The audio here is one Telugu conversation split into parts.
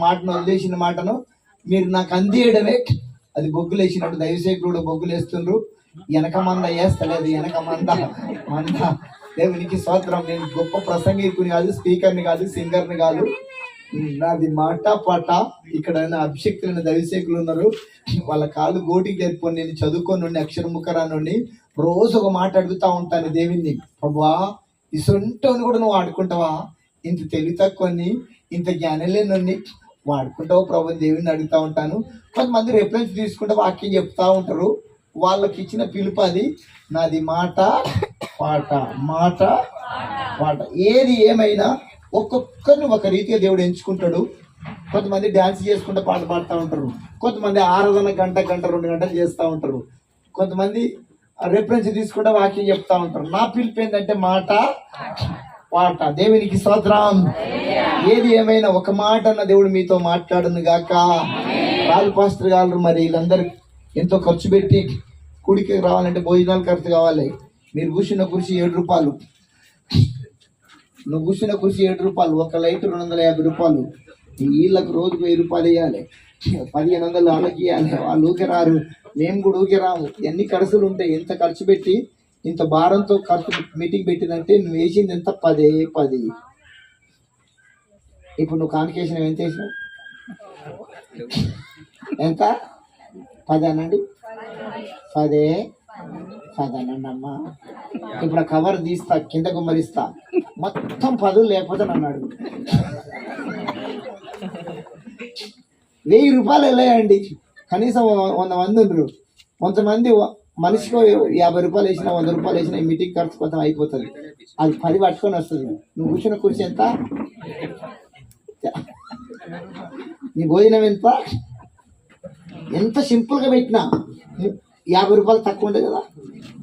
మాటను వదిలేసిన మాటను మీరు నాకు అందియడమే. అది బొగ్గులేసినట్టు దైవసేకుడు వేస్తుండ్రు వెనక మంద వేస్తలేదు వెనక మంద మంద. దేవునికి స్వాత్రం నేను గొప్ప ప్రసంగికుని కాదు స్పీకర్ని కాదు సింగర్ని కాదు. నాది మాట పాట. ఇక్కడ అభిషక్తులైన దైవసేకులు ఉన్నారు. వాళ్ళ కాళ్ళు గోటికి చేరుకొని నేను చదువుకొని నుండి నుండి రోజు ఒక మాట అడుగుతా ఉంటాను దేవుణ్ణి. ప్రభా ఇసొంటోని కూడా నువ్వు ఆడుకుంటావా? ఇంత తెలివి తక్కువని ఇంత జ్ఞానం లేని వాడుకుంటావు ప్రభు దేవుని అడుగుతూ ఉంటాను. కొంతమంది రిఫరెన్స్ తీసుకుంటే వాక్యం చెప్తూ ఉంటారు. వాళ్ళకి ఇచ్చిన పిలుపు అది నాది మాట పాట మాట పాట. ఏది ఏమైనా ఒక్కొక్కరిని ఒక రీతిగా దేవుడు ఎంచుకుంటాడు. కొంతమంది డ్యాన్స్ చేసుకుంటూ పాట పాడుతూ ఉంటారు. కొంతమంది ఆరాధన గంట గంట రెండు గంటలు చేస్తూ ఉంటారు. కొంతమంది రెఫరెన్స్ తీసుకుంటే వాక్యం చెప్తూ ఉంటారు. నా పిలుపు ఏంటంటే మాట పాట దేవునికి స్తోత్రం. ఏది ఏమైనా ఒక మాట అన్న దేవుడు మీతో మాట్లాడును గాక. రాజు పాస్టర్ గారు మరి వీళ్ళందరూ ఎంతో ఖర్చు పెట్టి కుడికి రావాలంటే భోజనాలు ఖర్చు కావాలి. మీరు కూర్చున్న కుర్చీ ఏడు రూపాయలు. నువ్వు కూర్చున్న కుర్చీ ఏడు రూపాయలు. ఒక లైట్ రెండు వందల యాభై రూపాయలు. వీళ్ళకు రోజు రోజుకు వెయ్యి రూపాయలు వేయాలి పదిహేను వందలు వాళ్ళకి ఇవ్వాలి వాళ్ళు ఊకే రారు. మేము కూడా ఊకే రాము. ఎన్ని ఖర్చులు ఉంటాయి? ఎంత ఖర్చు పెట్టి ఇంత భారంతో ఖర్చు మీటింగ్ పెట్టిందంటే నువ్వు వేసింది ఎంత? పదే పది. ఇప్పుడు నువ్వు కాన్కేషన్ ఎంత వేసినావు ఎంత? పది అనండి. పదే. పది అనండి అమ్మా ఇప్పుడు కవర్ తీస్తా కింద గుమ్మరిస్తా మొత్తం పదులు లేకపోతే నన్ను అడుగు. వెయ్యి రూపాయలు వెళ్ళాయండి. కనీసం వంద మంది ఉండరు. కొంతమంది మనిషికి యాభై రూపాయలు వేసినా వంద రూపాయలు వేసినా ఈ మీటింగ్ ఖర్చు కొంత అయిపోతుంది. అది పది పట్టుకొని వస్తుంది. నువ్వు కూర్చున్న కుర్చీ ఎంత? నీ భోజనం ఎంత? ఎంత సింపుల్గా పెట్టినా. యాభై రూపాయలు తక్కువ ఉంటుంది కదా?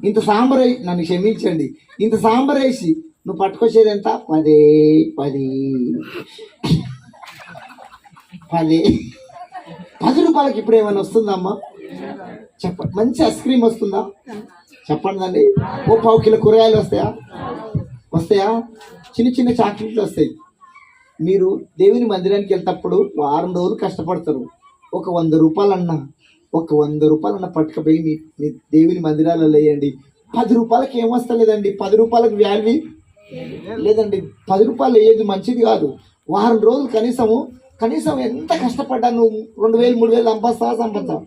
ఇంత సాంబార్ నన్ను క్షమించండి. ఇంత సాంబార్ వేసి నువ్వు పట్టుకొచ్చేది ఎంత? పదే పది. పది. పది రూపాయలకి ఇప్పుడు ఏమైనా వస్తుందమ్మా? చెప్పండి. మంచి ఐస్ క్రీమ్ వస్తుందా? చెప్పండి అండి ఓ పావు కిలో కూరగాయలు వస్తాయా? వస్తాయా? చిన్న చిన్న చాక్లెట్లు వస్తాయి. మీరు దేవుని మందిరానికి వెళ్తప్పుడు వారం రోజులు కష్టపడతారు. ఒక వంద రూపాయలన్నా ఒక వంద రూపాయలు పట్టుకపోయి మీ మీ దేవుని మందిరాలలో వేయండి పది రూపాయలకి ఏమొస్తలేదండి పది రూపాయలకు వాల్యూ లేదండి. పది రూపాయలు వేయదు మంచిది కాదు. వారం రోజులు కనీసము కనీసం ఎంత కష్టపడ్డా నువ్వు? రెండు వేలు మూడు వేలు సంపాదిస్తావా సంపాదిస్తావు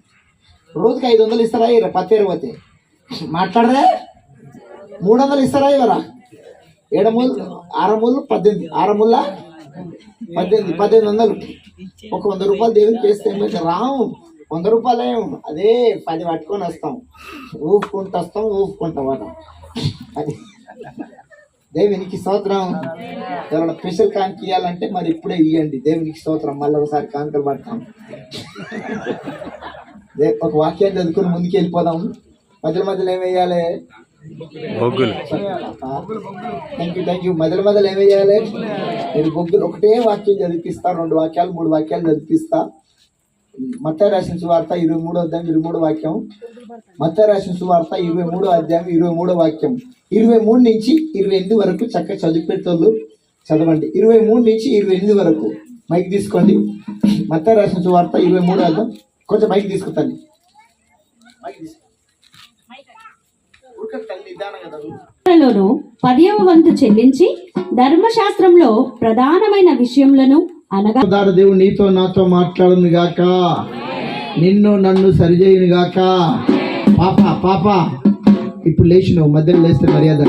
రోజుకి ఐదు వందలు ఇస్తారా ఇరా పత్తి పోతే మాట్లాడరే? మూడు వందలు ఇస్తారా ఇవరా ఏడమూలు ఆరమూలు పద్దెనిమిది. ఆరమూల పద్దెనిమిది పద్దెనిమిది వందలు. ఒక వంద రూపాయలు దేవునికి చేస్తే? రాము. వంద రూపాయలు ఏం? అదే పది పట్టుకొని వస్తాం. ఊపుకుంటూ వస్తాం ఊపుకుంటా పోతాం. అది. దేవునికి స్తోత్రం. ఎవరైనా స్పెషల్ కానుక ఇవ్వాలంటే మరి ఇప్పుడే ఇవ్వండి దేవునికి స్తోత్రం. మళ్ళీ ఒకసారి కానుకలు పడతాం. ఒక వాక్యాన్ని చదువుకుని ముందుకు వెళ్ళిపోదాం. మధ్యలో మధ్యలో ఏం వేయాలి? బొగ్గులు. థ్యాంక్ యూ థ్యాంక్ యూ మధ్యలో మధ్యలో ఏం వేయాలి? నేను బొగ్గులు ఒకటే వాక్యం చదివిపిస్తా రెండు వాక్యాలు మూడు వాక్యాలు చదివిపిస్తా. మత్త రాసిన సువార్త ఇరవై మూడో అధ్యాయం ఇరవై మూడో వాక్యం. మత్త రాసిన సువార్త ఇరవై మూడో అధ్యాయం ఇరవై మూడో వాక్యం. ఇరవై మూడు నుంచి ఇరవై ఎనిమిది వరకు చక్కగా చదివి పెట్టోళ్ళు చదవండి. ఇరవై మూడు నుంచి ఇరవై ఎనిమిది వరకు. మైక్ తీసుకోండి. మత్త రాసిన సువార్త ఇరవై మూడో అధ్యాయం. కొంచెం మైక్ తీసుకుంటాను మైక్ తీసుకో. ఊరికే తల్లి నిదానంగా చదువు. లోను పదియవ వంతు చెల్లించి ధర్మశాస్త్రంలో ప్రధానమైన విషయములను అనగా దేవుడు నీతో నాతో మాట్లాడును గాక. నిన్ను నన్ను సరిచేయును గాక. పాప పాప. ఇప్పుడు లేచినావు మధ్యలో లేస్తే మర్యాద.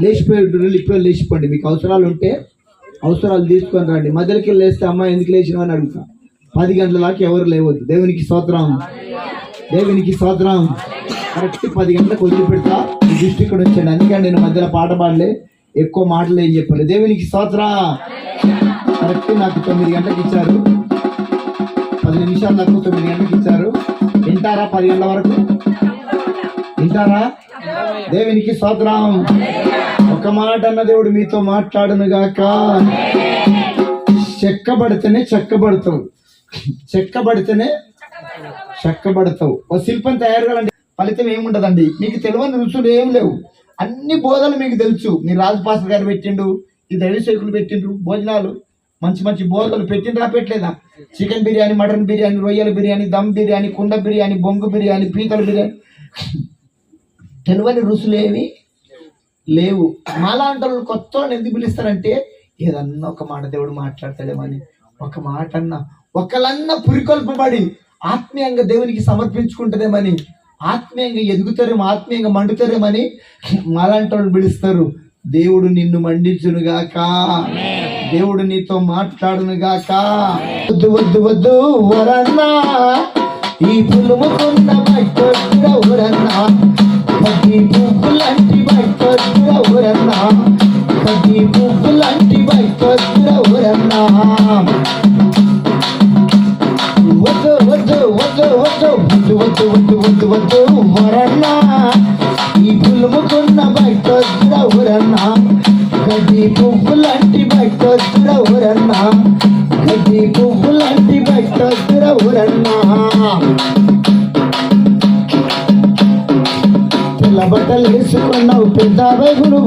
లేచిపోయి ఇప్పుడు లేచిపోండి. మీకు అవసరాలు ఉంటే అవసరాలు తీసుకొని రండి. మధ్యలోకి వెళ్ళి లేస్తే అమ్మ ఎందుకు లేచినావు? అని అడుగుతా. పది గంటల దాకా ఎవరు లేవద్దు. దేవునికి స్తోత్రం. దేవునికి స్తోత్రం. కరెక్ట్ పది గంటలకు వదిలిపెడతా పెడతా. దృష్టి ఇక్కడ వచ్చాడు అందుకని నేను మధ్యలో పాట పాడలే. ఎక్కువ మాటలు ఏం చెప్పాలి. దేవునికి స్తోత్ర. కరెక్ట్ నాకు తొమ్మిది గంటలకు ఇచ్చారు. పది నిమిషాలు నాకు తొమ్మిది గంటలకు ఇచ్చారు. వింటారా పది గంటల వరకు? వింటారా? దేవునికి స్తోత్రం. ఒక మాట అన్న దేవుడు మీతో మాట్లాడను గాక చెక్కబడితేనే చెక్కబడతావు. చెక్కబడితేనే చెక్కబడతావు. ఒక శిల్పం తయారు కావాలంటే ఫలితం ఏముండదండి? మీకు తెలియని రుచులు ఏం లేవు. అన్ని బోధలు మీకు తెలుసు. మీ రాజు పాస్టర్ గారు పెట్టిండు ఈ దళిత శైకులు పెట్టిండ్రు భోజనాలు. మంచి మంచి బోధలు పెట్టిండ్రా పెట్టలేదా చికెన్ బిర్యానీ మటన్ బిర్యానీ రొయ్యల బిర్యానీ దమ్ బిర్యానీ కుండ బిర్యానీ బొంగు బిర్యానీ పీతల బిర్యానీ. తెలియని ఏమి లేవు. మాలాంటి వాళ్ళు కొత్త ఎందుకు పిలుస్తారంటే ఏదన్నా ఒక మాట దేవుడు మాట్లాడతాడేమని ఒక మాట అన్నా ఒకళ్ళన్నా పురికొల్పబడి ఆత్మీయంగా దేవునికి సమర్పించుకుంటుందేమని ఆత్మీయంగా ఎదుగుతారేమో ఆత్మీయంగా మండుతారేమని మాలాంటి వాళ్ళు పిలుస్తారు. దేవుడు నిన్ను మండించునుగాక. దేవుడు నీతో మాట్లాడునుగాక. వద్దు వద్దు వద్దు వరన్నా. ఈ పులుముకున్న బయట ఊరన్నా పది పువ్వులంటి బయట ఊరన్నా పది పువ్వులంటి బయట ఊరన్నా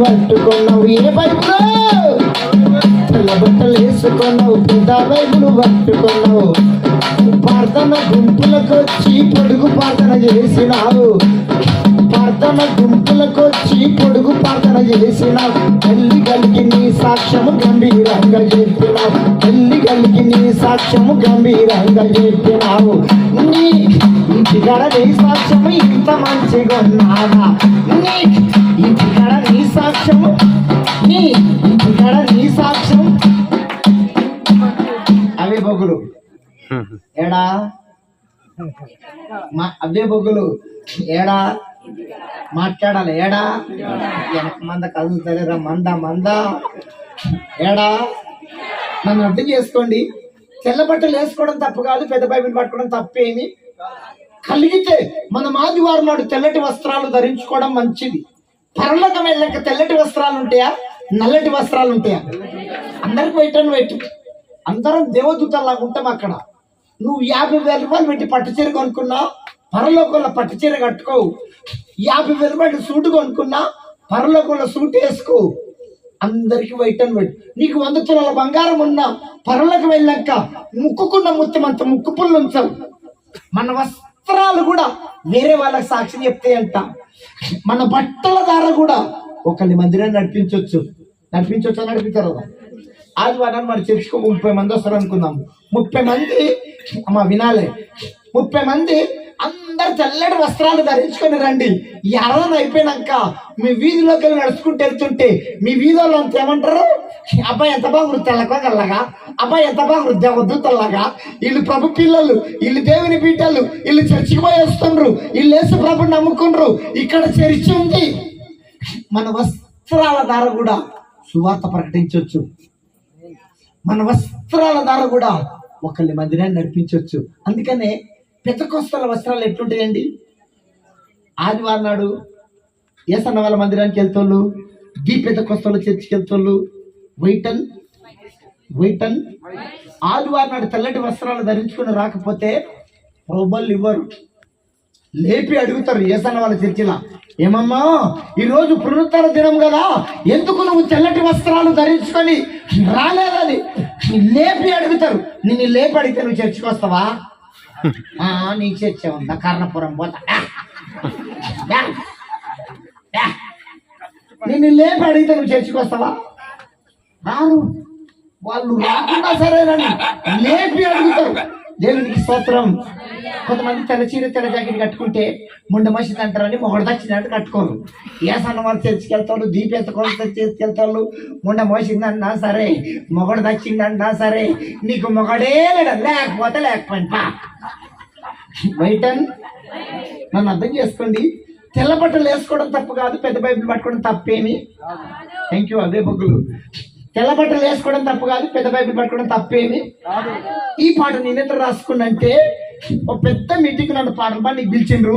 పట్టుకున్నావు ఏ బైబులు తెల్ల బట్టలు వేసుకున్నావు పెద్ద బైబులు పట్టుకున్నావు. ప్రార్థన గుంపులకు వచ్చి పొడుగు ప్రార్థన చేసినావు. ప్రార్థన గుంపులకు వచ్చి పొడుగు ప్రార్థన చేసినావు. తల్లి కలిగి నీ సాక్ష్యము గంభీరంగా చెప్పినావు. తల్లి కలిగి నీ సాక్ష్యము గంభీరంగా చెప్పినావు. నీ ఇంటికాడ నీ సాక్ష్యము ఇంత మంచిగా ఉన్నావా నీ ఇక్కడ నీ సాక్ష్యం. నీ ఇంటికాడ నీ సాక్ష్యం. అవే బొగులు ఏడా? మా అవే బొగులు ఏడా? మాట్లాడాలి. ఏడా? వెనక మంద కదులుతలేరా మంద మంద. ఏడా? నన్ను అర్థం చేసుకోండి. తెల్ల బట్టలు వేసుకోవడం తప్పు కాదు పెద్ద బైబిల్ పట్టుకోవడం తప్పేమి? కలిగితే మన ఆదివారం నాడు తెల్లటి వస్త్రాలు ధరించుకోవడం మంచిది. పరలోకం వెళ్ళక తెల్లటి వస్త్రాలు ఉంటాయా? నల్లటి వస్త్రాలు ఉంటాయా? అందరికి వెయిట్ అని వెయిట్ అందరం దేవదూతల్లాగా ఉంటాం అక్కడ. నువ్వు యాభై వేల రూపాయలు పెట్టి పట్టు చీర కొనుక్కున్నావు పరలోకంలో పట్టు చీర కట్టుకోవు యాభై వేల రూపాయలు సూటు కొనుక్కున్నా పరలోకంలో సూట్ వేసుకో. అందరికి వైట్ అండ్ వైట్ నీకు వంద తులాల బంగారం ఉన్నా పరలోకి వెళ్ళాక ముక్కుకున్న ముత్యం అంత ముక్కు పుల్లు ఉంచవు మన వస్త్రాలు కూడా వేరే వాళ్ళకి సాక్షి చెప్తాయంట. మన బట్టల ద్వారా కూడా ఒకరిని మందిరాన్ని నడిపించవచ్చు నడిపించవచ్చు నడిపించారు? కదా ఆదివారం మరి చర్చికి ముప్పై మంది వస్తారు అనుకుందాం ముప్పై మంది అమ్మ వినాలే. ముప్పై మంది అందరు తెల్లటి వస్త్రాలు ధరించుకొని రండి. ఎర్రని అయిపోయినాక మీ వీధిలోకి వెళ్ళి నడుచుకుంటూ వెళ్తుంటే మీ వీధిలో అంత ఏమంటారు? అబ్బాయి ఎంత బాగుంది తెల్లకోగల్లగా అబ్బాయి ఎంత బాగుంది దేవదూతల్లాగా వీళ్ళు ప్రభు పిల్లలు వీళ్ళు దేవుని పీఠాలు వీళ్ళు చర్చికి పోయి వస్తుండ్రు వీళ్ళు వేసు ప్రభు నమ్ముకుండ్రు. ఇక్కడ చర్చి ఉంది. మన వస్త్రాల ద్వారా కూడా సువార్త ప్రకటించవచ్చు మన వస్త్రాల ద్వారా కూడా ఒకళ్ళ మందిరాన్ని నడిపించవచ్చు అందుకనే పెతకొస్తల వస్త్రాలు ఎట్లుంటాయండి? ఆదివారం నాడు ఏసన్న వాళ్ళ మందిరానికి వెళ్తోళ్ళు గీ పెతకొస్తల చర్చికి వెళ్తోళ్ళు వైటన్ వైటన్ ఆదివారం నాడు తెల్లటి వస్త్రాలు ధరించుకుని రాకపోతే ప్రబలు ఇవ్వరు. లేపి అడుగుతారు ఏసన్న వాళ్ళ చర్చిలో ఏమమ్మా ఈరోజు పునరుత్తర దినం కదా ఎందుకు నువ్వు తెల్లటి వస్త్రాలు ధరించుకొని రాలేదని? లేపి అడుగుతారు నిన్ను లేపి అడిగితే నువ్వు చర్చికి వస్తావా? నీకు చర్చ ఉందా? కర్ణపురం పోతా. యా. యా. నిన్ను లేపి అడిగితే నువ్వు చర్చికి వస్తావా? రాను వాళ్ళు రాకుండా సరేనని లేపి అడుగుతారు. దేవునికి స్తోత్రం. కొంతమంది తెల్ల చీర తెల్ల జాకెట్ కట్టుకుంటే ముండ మసీద్ అంటారని మొగడు దచ్చినట్టు కట్టుకోరు. ఏ సన్నవాళ్ళు చర్చికి వెళ్తారు దీపెత్తుకోవాలి చర్చికి వెళ్తారు ముండ మోసిందన్నా సరే మొగడు దచ్చిందన్నా సరే నీకు మొగడే లేడు లేకపోతే లేకపోయింది పా. నన్ను అర్థం చేసుకోండి. తెల్ల బట్టలు వేసుకోవడం తప్పు కాదు పెద్ద బైబిల్ పట్టుకోవడం తప్పేమి? థ్యాంక్ యూ అదే బొగ్గులు తెల్ల బట్టలు వేసుకోవడం తప్పు కాదు పెద్ద బైబిల్ పట్టుకోవడం తప్పేమి? ఈ పాట నేనెంత రాసుకున్నంటే ఒక పెద్ద మీటింగ్ నన్ను పాటలు పాడి నీకు పిలిచిండ్రు.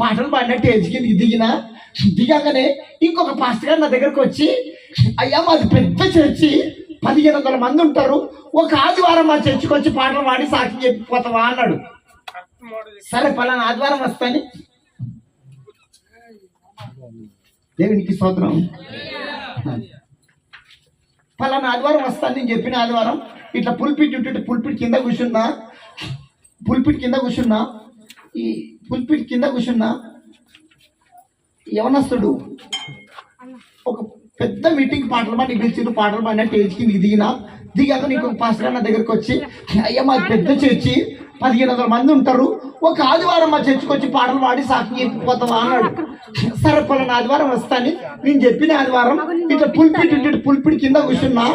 పాటలు పాడినట్టు ఎదిగి దిగిన. దిగగానే ఇంకొక పాస్టర్ గారు నా దగ్గరకు వచ్చి అయ్యా మాది పెద్ద చర్చి. పదిహేను వందల మంది ఉంటారు. ఒక ఆదివారం మా చర్చికి వచ్చి పాటలు పాడి సాక్షి చెప్పిపోతావా? అన్నాడు. సరే పలానా ఆదివారం వస్తాని. దేవునికి స్తోత్రం. పలానా ఆదివారం వస్తాను నేను చెప్పిన ఆదివారం. ఇట్లా పుల్పిట్ ఉంటుంటే పుల్పిట్ కింద కూర్చున్నా. పుల్పిట్ కింద కూర్చున్నా. ఈ పుల్పిట్ కింద కూర్చున్నా. యవనస్తుడు ఒక పెద్ద మీటింగ్ పాటలు పాడి పిలిచిండు పాటలు పాడిన స్టేజ్కి నీకు దిగినా. దిగాక నీకు పాస్టర్ అన్న దగ్గరికి వచ్చి అయ్యా మా పెద్ద చర్చి పదిహేను వందల మంది ఉంటారు. ఒక ఆదివారం మా చర్చకు వచ్చి పాటలు పాడి సాక్షి చెప్పిపోతావా అన్నాడు. సరే పలానా ఆదివారం వస్తాని. నేను చెప్పిన ఆదివారం ఇట్లా పుల్పిట్ ఉంటే పుల్పిట్ కింద కూర్చున్నా.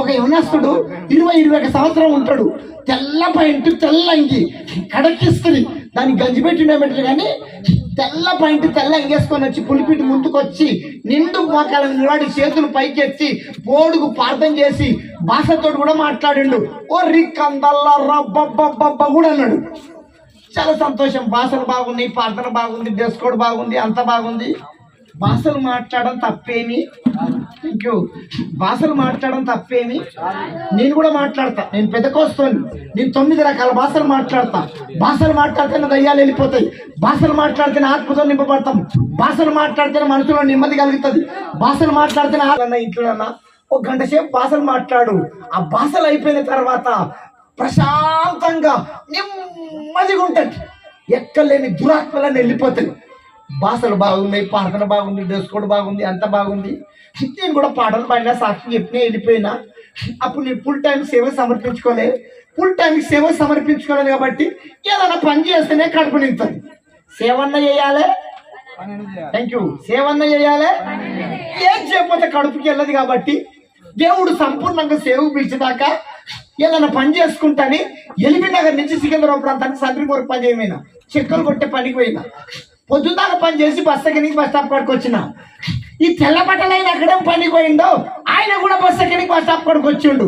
ఒక యవనస్తుడు ఇరవై ఇరవై ఒక సంవత్సరం ఉంటాడు. తెల్ల పైంట్ తెల్ల అంగి కడకిస్తుంది దాన్ని గంజి పెట్టిండే కానీ తెల్ల పైంట్ తెల్ల అంగేసుకొని వచ్చి పులిపిటి ముందుకొచ్చి నిండు మోకాల నిలబడి చేతులు పైకెత్తి పోడుకు ప్రార్థన చేసి భాషతో కూడా మాట్లాడిండు. ఓ రిక్కందల్లా రబ్బబ్బబ్బబ్బ కూడా అన్నాడు. చాలా సంతోషం. భాషలు బాగున్నాయి ప్రార్థన బాగుంది డ్రెస్ కోడ్ బాగుంది అంత బాగుంది. భాషలు మాట్లాడడం తప్పేమి? థ్యాంక్ యూ భాషలు మాట్లాడడం తప్పేమి? నేను కూడా మాట్లాడతా. నేను పెద్ద కోస్తాను. నేను తొమ్మిది రకాల భాషలు మాట్లాడతా. భాషలు మాట్లాడితేనే దయ్యాలు వెళ్ళిపోతాయి. భాషలు మాట్లాడితేనే ఆత్మతో నింపబడతాం. భాషలు మాట్లాడితేనే మనసులో నెమ్మది కలుగుతుంది. భాషలు మాట్లాడితేనే ఆత్మ. ఇంట్లో ఒక గంట సేపు భాషలు మాట్లాడు. ఆ భాషలు అయిపోయిన తర్వాత ప్రశాంతంగా నెమ్మదిగా ఉంటుంది. ఎక్కలేని దురాత్మలని వెళ్ళిపోతాయి. భాషలు బాగున్నాయి పాటలు బాగుంది డ్రెస్ కూడా బాగుంది అంత బాగుంది. నేను కూడా పాటలు పాడినా సాక్షి చెప్పినా వెళ్ళిపోయినా. అప్పుడు నేను ఫుల్ టైం సేవ సమర్పించుకోలేదు ఫుల్ టైం సేవ సమర్పించుకోలేదు కాబట్టి ఏదైనా పని చేస్తేనే కడుపు నింపుతుంది సేవన్న చేయాలి? థ్యాంక్ యూ సేవన్న చేయాలి. ఏం చేయకపోతే కడుపుకి వెళ్ళదు కాబట్టి దేవుడు సంపూర్ణంగా సేవకు పిలిచేదాకా ఏదైనా పని చేసుకుంటాని ఎలిమి నగర్ నుంచి సికింద్రాబాద్ ప్రాంతానికి సండ్రి కొరకు పని చేయమైనా? చెక్కలు కొట్టే పనికి పోయినా? పొద్దుదాకా పని చేసి బస్ ఎక్కడికి బస్ స్టాప్ కాడికి వచ్చిన? ఈ తెల్ల బట్టలైన పనికి పోయిండో? ఆయన కూడా బస్ ఎక్కడికి బస్ స్టాప్ కాడికి వచ్చిండు.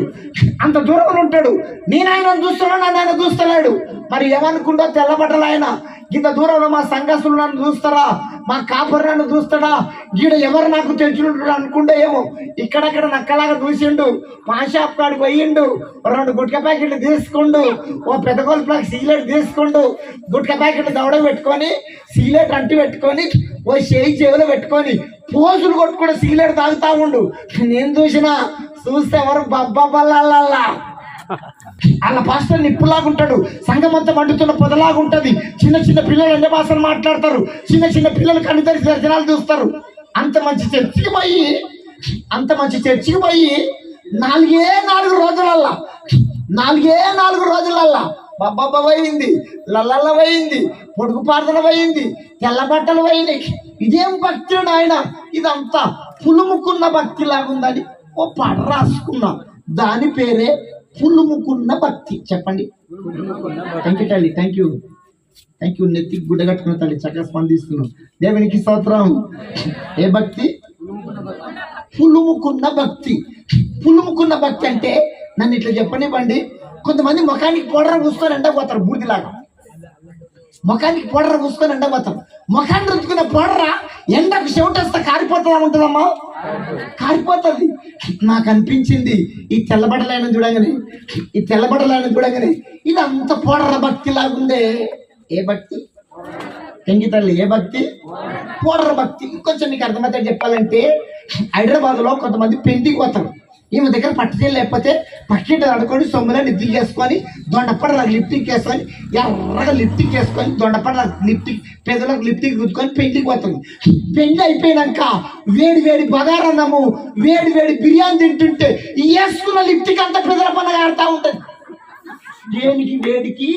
అంత దూరంలో ఉంటాడు నేను ఆయన చూస్తున్నాను నన్ను ఆయన చూస్తలేడు. మరి ఏమనుకుంటో తెల్లబడ్డలు ఆయన. ఇంత దూరంలో మా సంఘస్థులు నన్ను చూస్తారా? మా కాపర్ నన్ను చూస్తాడా? ఈడ ఎవరు నాకు తెచ్చుంటాడు అనుకుంటే ఏమో. ఇక్కడక్కడ నక్కలాగా చూసిండు పాన్ షాప్ కాడికి పోయిండు. రెండు గుట్క ప్యాకెట్లు తీసుకుండు. ఓ పెద్ద ప్లాక్ సీలెట్ తీసుకుండు. గుట్క ప్యాకెట్లు దవడ పెట్టుకొని సీలెట్ అంటు పెట్టుకొని ఓ చేయి చెవిలో పెట్టుకొని పోజులు కొట్టుకుంటే సిగరెట్ తాగుతా ఉండు. నేను చూసినా చూస్తే ఎవరు బబ్బల్లా అలా పాస్టర్ నిప్పులాగుంటాడు. సంఘం అంతా మండుతున్న పొదలాగుంటది. చిన్న చిన్న పిల్లలు అన్ని భాషలు మాట్లాడతారు. చిన్న చిన్న పిల్లలు కనితరి దర్శనాలు చూస్తారు. అంత మంచి చర్చికి పోయి అంత మంచి చర్చికి పోయి నాలుగే నాలుగు రోజులల్లా. నాలుగే నాలుగు రోజులల్లా. బబ్బబ్బ పోయింది పోయింది పొడుగు ప్రార్థన పోయింది తెల్ల బట్టలు పోయినాయి ఇదేం భక్తి నాయన? ఇదంతా పులుముకున్న భక్తి లాగుందని ఓ పాట రాసుకున్నా. దాని పేరే పులుముకున్న భక్తి. చెప్పండి. థ్యాంక్ యూ తల్లి. థ్యాంక్ యూ థ్యాంక్ యూ నెత్తి గుడ్డ కట్టుకున్న తల్లి చక్కగా స్పందిస్తున్నాం. దేవునికి స్తోత్రం. ఏ భక్తి? పులుముకున్న భక్తి. పులుముకున్న భక్తి అంటే నన్ను ఇట్లా చెప్పనివ్వండి. కొంతమంది ముఖానికి పౌడర్ పూసుకొని ఎండపోతారు బూడిదిలాగా ముఖానికి పౌడర్ పూసుకొని ఎండపోతారు ముఖాన్ని రుచుకున్న పౌడర ఎండకు చెవిటేస్తే కారిపోతుందా ఉంటుందమ్మా? కారిపోతుంది. నాకు అనిపించింది ఈ తెల్లబడలైన చూడగానే ఈ తెల్లబడలైన చూడగానే ఇది అంత పోడర భక్తి లాగుందే. ఏ భక్తి? ఎంగి తల్లి ఏ భక్తి? పౌడర భక్తి. ఇంకొంచెం మీకు అర్థమైతే చెప్పాలంటే హైదరాబాద్లో కొంతమంది పెండికి పోతారు. ఈమె దగ్గర పట్టుదల లేకపోతే పక్కింటి ఆడుకొని సొమ్ములో నిద్ర చేసుకొని దొండపడలకు లిప్టిక్ వేసుకొని ఎర్రగా లిప్టిక్ వేసుకొని దొండపడలకు లిప్టిక్ పెదలకు లిప్టిక్ రుద్దుకొని పెళ్ళికి పోతుంది పెళ్ళి అయిపోయినాక వేడి వేడి బగారన్నము వేడి వేడి బిర్యానీ తింటుంటే ఈ వేసుకున్న లిప్టిక్ అంతా పెదల పండుగ ఆడుతూ ఉంటుంది. దేనికి వేడికి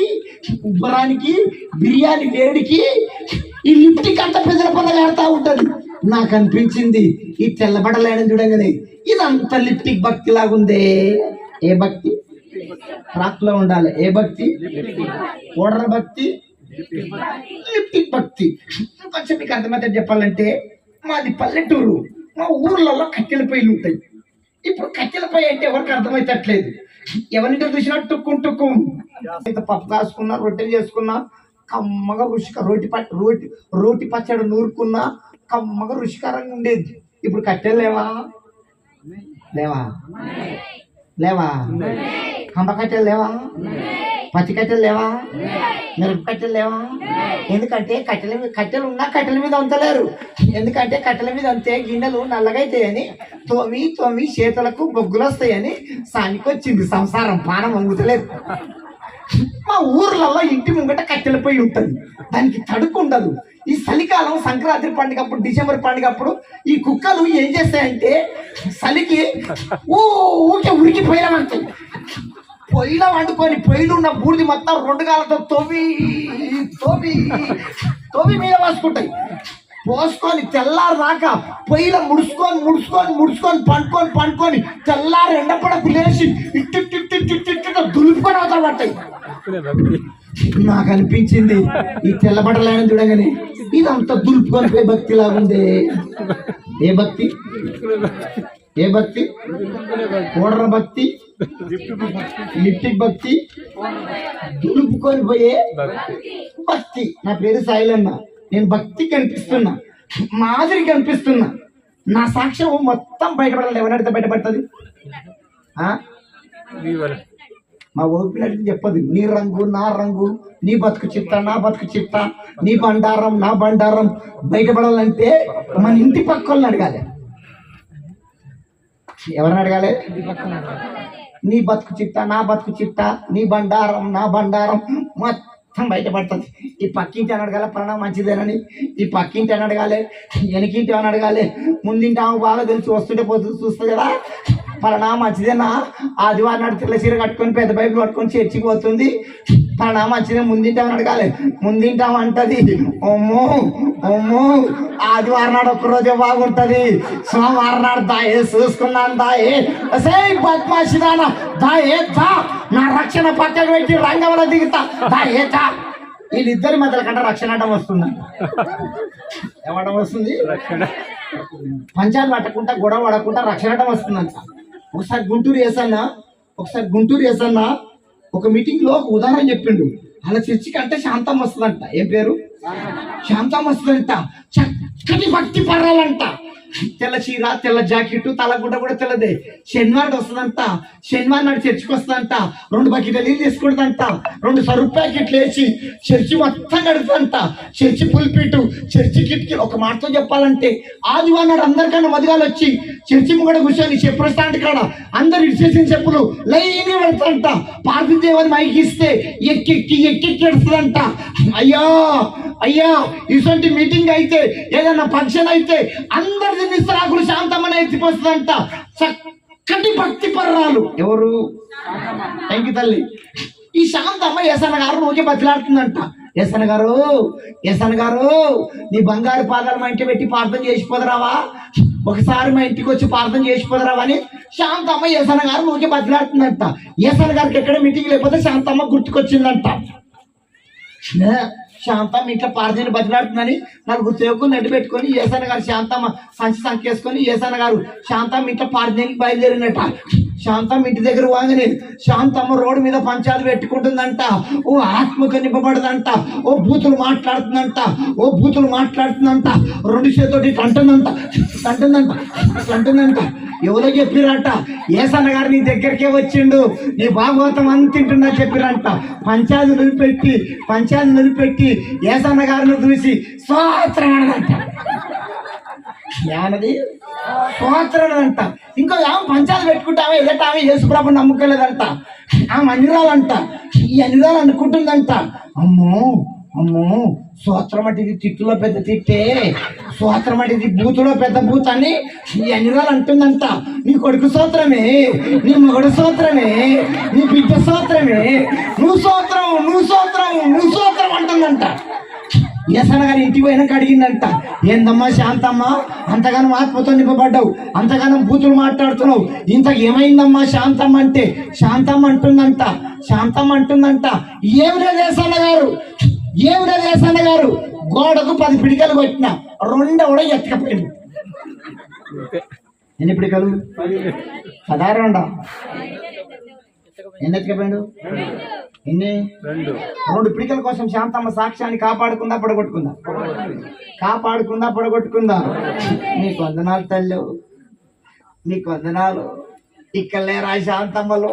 ఉబ్బరానికి బిర్యానీ వేడికి ఈ లిప్టిక్ అంత పెద్దల పండుగ ఆడుతూ ఉంటుంది. నాకు అనిపించింది ఈ తెల్లబడలేడని చూడగానే ఇదంతా లిప్టిక్ భక్తి లాగుందే ఏ భక్తి? ట్రాక్లో ఉండాలి. ఏ భక్తి? ఓడర భక్తి? లిప్టిక్ భక్తి. కొంచెం మీకు అర్థమైతే చెప్పాలంటే మాది పల్లెటూరు. మా ఊర్లలో కట్టెల పొయ్యిలు ఉంటాయి. ఇప్పుడు కట్టెల పొయ్యి అంటే ఎవరికి అర్థమైతట్లేదు. ఎవరింటో చూసినా టుక్కుం టుక్కుం. పప్పు కాసుకున్నా రొట్టెలు చేసుకున్నా కమ్మగా రుచిక రోటి ప రోటి రోటి పచ్చడి నూరుకున్నా కమ్మగా రుచికరంగా ఉండేది. ఇప్పుడు కట్టెలు లేవా? లేవా? కంబ కట్టెలు లేవా? పచ్చి కట్టెలు లేవా? మిరప కట్టెలు లేవా? ఎందుకంటే కట్టెల మీద కట్టెలు ఉన్నా కట్టెల మీద అంతలేరు ఎందుకంటే కట్టెల మీద అంతే గిన్నెలు నల్లగైతాయని తోమి తోమి చేతులకు బొగ్గులు వస్తాయని సానికి వచ్చింది. సంసారం పానం వంగుతలేదు. మా ఊర్లలో ఇంటి ముంగట కట్టెల పొయ్యి ఉంటుంది. దానికి తడుకు ఉండదు. ఈ చలికాలం సంక్రాంతి పండుగ అప్పుడు డిసెంబర్ పండుగ అప్పుడు ఈ కుక్కలు ఏం చేస్తాయంటే చలికి ఊ ఊకే ఉరికి పొయ్యిలమంటాయి పొయ్యిలో వండుకొని పొయ్యిలు ఉన్న బూడిది మొత్తం రెండు కాళ్ళతో తోవి తోవి తోవి మీద వాసుకుంటాయి పోసుకొని తెల్లారు రాక పొయ్యిలో ముడుచుకొని ముడుచుకొని ముడుచుకొని పండుకొని పండుకొని తెల్లారు ఎండపడకు లేచి ఇట్టు ఇట్టు ఇట్టు ఇట్టు దులుపుకొని అవతల పట్టాయి నాకు అనిపించింది ఈ తెల్లబడలేని చూడగానే ఇదంతా దులుపుకొని పోయే భక్తి లాగుంది ఏ భక్తి? ఏ భక్తి? ఓడర భక్తి? లిప్టిక్ భక్తి? దులుపుకొని పోయే భక్తి. నా పేరు సాయిలన్న నేను భక్తి కనిపిస్తున్నా మాదిరి కనిపిస్తున్నా. నా సాక్ష్యం మొత్తం బయటపడాలి ఎవరైతే బయటపడుతుంది? మా ఓపినట్టు చెప్పదు. నీ రంగు నా రంగు నీ బతుకు చిత్త నా బతుకు చిత్త నీ బండారం నా బండారం బయటపడాలంటే మన ఇంటి పక్క వాళ్ళని అడగాలి. ఎవరిని అడగాలి? నీ బతుకు చిత్త నా బతుకు చిత్త నీ బండారం నా బండారం మొత్తం బయటపడుతుంది. ఈ పక్కింటి అని అడగాలి ప్రాణం మంచిదేనని. ఈ పక్కింటి అని అడగాలి వెనకింటి అని అడగాలి ముందింటి ఆమె బాగా తెలిసి వస్తుంటే పోతుంది చూస్తుంది కదా? పలానా మంచిదేనా? ఆదివారం నాడు తెల్ల చీర కట్టుకొని పెద్ద బైబుల్ పట్టుకొని చర్చికి పోతుంది. పలానా మంచిదే ముందింటామని అడగాలి ముందింటాం అంటది అమ్మో అమ్మో. ఆదివారం నాడు ఒక్కరోజే బాగుంటది. సోమవారం నాడు దాయే చూసుకున్నాను దాయే. అసే బద్మాషిదాన దాయే దా నా రక్షణ పక్కకు పెట్టి రంగంలో దిగుతా. దాయే దా వీళ్ళిద్దరి మధ్యలో కంటే రక్షణ అడ్డం వస్తుంది. ఏమడం వస్తుంది? పంచాలు పట్టకుండా గొడవ పడకుండా రక్షణ అడ్డం వస్తుందంట. ఒకసారి గుంటూరు వేసన్నా ఒకసారి గుంటూరు వేసన్నా ఒక మీటింగ్లో ఒక ఉదాహరణ చెప్పిండు. అలా చర్చికి అంటే శాంతం వస్తుందంట. ఏం పేరు? శాంతం వస్తుందంట. చక్కటి భక్తి పర్రాలంట తెల్ల చీర తెల్ల జాకెట్ తలగుడ్డ కూడా తెల్లదే. శనివారం వస్తుందంట. శనివారం నాడు చర్చికి వస్తుందంట. రెండు బకెట్ నీళ్ళు తీసుకుంటుందంట. రెండు సరుపు ప్యాకెట్లు వేసి చర్చి మొత్తం గడుపుతుందంట చర్చి పుల్పిట్టు చర్చి కిటికీ ఒక మాటతో చెప్పాలంటే ఆదివారం నాడు అందరికన్నా మదిగాలు వచ్చి చర్చి ముంగడ కూర్చొని చెప్పు స్టాండ్ కాడ అందరు ఇచ్చేసిన చెప్పులు లైనే పెడతారంట. పార్థివ మైకిస్తే మైకి ఇస్తే ఎక్కెక్కి ఎక్కెక్కి ఎడుతుందంట అయ్యో అయ్యా ఇటువంటి మీటింగ్ అయితే ఏదైనా ఫంక్షన్ అయితే అందరి నిస్రాకులు శాంతమని ఎత్తిపోతుందంట చక్కటి భక్తి పర్రాలు. ఎవరు? థ్యాంక్ యూ తల్లి. ఈ శాంతమ్మ యసన గారు నోకే బతిలాడుతుందంట. యసన గారు యసన గారు నీ బంగారు పాదాలు మా ఇంటి పెట్టి ప్రార్థన చేసిపోదరావా? ఒకసారి మా ఇంటికి వచ్చి ప్రార్థన చేసిపోదరావా అని శాంతమ్మ యసన గారు ఓకే బతిలాడుతుందంట. యసన గారికి ఎక్కడ మీటింగ్ లేకపోతే శాంతమ్మ గుర్తుకొచ్చిందంట. శాంతమ్మ ఇంట్లో పార్జీని బతిలాడుతుందని నలుగురు సేవకులు నడ్డు పెట్టుకొని ఏసన్న గారు శాంతమ్మ సంచి సంకేసుకొని ఏసన్న గారు శాంతమ్మ ఇంట్లో పార్జీనికి బయలుదేరినట. శాంతమ్మ ఇంటి దగ్గర వాంగని శాంతమ్మ రోడ్డు మీద పంచాలు పెట్టుకుంటుందంట. ఓ ఆత్మకు నింపబడదంట. ఓ బూతులు మాట్లాడుతుందంట. ఓ బూతులు మాట్లాడుతుందంట. రెండు చేతోటి అంటుందంట అంటుందంట అంటుందంట ఎవరో చెప్పిరంట. ఏసన్న గారు నీ దగ్గరికే వచ్చిండు. నీ భాగవతం అంతింటున్నా చెప్పిరంట. పంచాది నిలిపెట్టి పంచాది నిలిపెట్టి ఏసన్న గారిని చూసి స్వాత్రం అనదంట యానది అంట ఇంకో ఆమె పంచాలు పెట్టుకుంటామే ఎదట ఆమె యేసుప్రభు నమ్ముకోలేదంట. ఆమె అన్నిరాలంట ఈ అన్నిరాలు అనుకుంటుందంట. అమ్మో అమ్మో. స్వాత్రం అంటే ఇది తిట్టులో పెద్ద తిట్టే. స్వాత్రం అంటే ఇది బూతులో పెద్ద బూత్ అని ఈ అంటుందంట. నీ కొడుకు సూత్రమే నీ మొగడు సూత్రమే నీ బిడ్డ సూత్రమే. నువ్వు సూత్రం నువ్వు సూత్రం నువ్వు సూత్రం అంటుందంట. ఏసన గారి ఇంటికి పోయినాక అడిగిందంట. ఏందమ్మా శాంతమ్మ అంతగానం ఆత్మతో నింపబడ్డావు అంతగానం బూతులు మాట్లాడుతున్నావు. ఇంత ఏమైందమ్మా శాంతమ్మ అంటే? శాంతమ్మ అంటుందంట శాంతమ్మ అంటుందంట. ఏమి లేదు ఎసన్న గారు. ఏమి లేదు గారు? గోడకు పది పిడికలు కొట్టిన రెండు కూడా ఎత్తకపోయింది. ఎన్ని పిడికలు? పదహారు రెండా ఎన్ని ఎత్తకపోయాడు? ఎన్ని? రెండు పిడికల కోసం శాంతమ్మ సాక్ష్యాన్ని కాపాడుకుందా పడగొట్టుకుందా? కాపాడుకుందా పడగొట్టుకుందా? నీకు వందనాలు తల్లి నీకు వందనాలు ఇక్కడ లేరా శాంతమ్మలు?